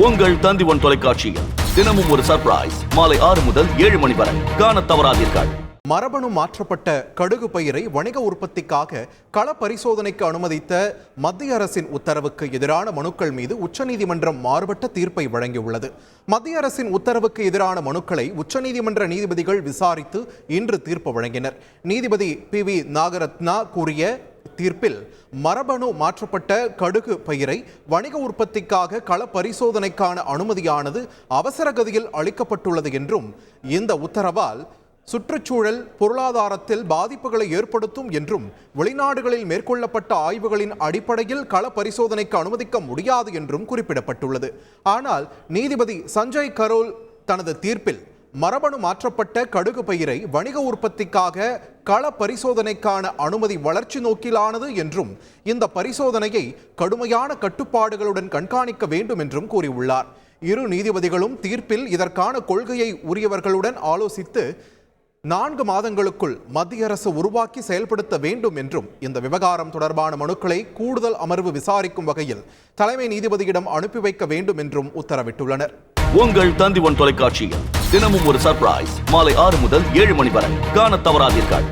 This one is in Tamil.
உங்கள் தந்திவன் தொலைக்காட்சியில் தினமும் ஒரு சர்ப்ரைஸ் மாலை ஆறு முதல் ஏழு மணி வரை. காண தவறாதீர்கள். மரபணு மாற்றப்பட்ட கடுகு பயிரை வணிக உற்பத்திக்காக கள பரிசோதனைக்கு அனுமதித்த மத்திய அரசின் உத்தரவுக்கு எதிரான மனுக்கள் மீது உச்சநீதிமன்றம் மாறுபட்ட தீர்ப்பை வழங்கியுள்ளது. மத்திய அரசின் உத்தரவுக்கு எதிரான மனுக்களை உச்சநீதிமன்ற நீதிபதிகள் விசாரித்து இன்று தீர்ப்பு வழங்கினர். நீதிபதி பி வி நாகரத்னா கூறிய தீர்ப்பில் மரபணு மாற்றப்பட்ட கடுகு பயிரை வணிக உற்பத்திக்காக கள பரிசோதனைக்கான அனுமதியானது அவசர கதியில் அளிக்கப்பட்டுள்ளது என்றும் இந்த உத்தரவால் சுற்றுச்சூழல் பொருளாதாரத்தில் பாதிப்புகளை ஏற்படுத்தும் என்றும் வெளிநாடுகளில் மேற்கொள்ளப்பட்ட ஆய்வுகளின் அடிப்படையில் கள பரிசோதனைக்கு அனுமதிக்க முடியாது என்றும் குறிப்பிடப்பட்டுள்ளது. ஆனால் நீதிபதி சஞ்சய் கரோல் தனது தீர்ப்பில் மரபணு மாற்றப்பட்ட கடுகு பயிரை வணிக உற்பத்திக்காக கள பரிசோதனைக்கான அனுமதி வளர்ச்சி நோக்கிலானது என்றும் இந்த பரிசோதனையை கடுமையான கட்டுப்பாடுகளுடன் கண்காணிக்க வேண்டும் என்றும் கூறியுள்ளார். இரு நீதிபதிகளும் தீர்ப்பில் இதற்கான கொள்கையை உரியவர்களுடன் ஆலோசித்து நான்கு மாதங்களுக்குள் மத்திய அரசு உருவாக்கி செயல்படுத்த வேண்டும் என்றும் இந்த விவகாரம் தொடர்பான மனுக்களை கூடுதல் அமர்வு விசாரிக்கும் வகையில் தலைமை நீதிபதியிடம் அனுப்பி வைக்க வேண்டும் என்றும் உத்தரவிட்டுள்ளனர். உங்கள் தந்திவன் தொலைக்காட்சியில். தினமும் ஒரு சர்ப்ரைஸ் மாலை ஆறு முதல் ஏழு மணி வரை. காண தவறாதீர்கள்.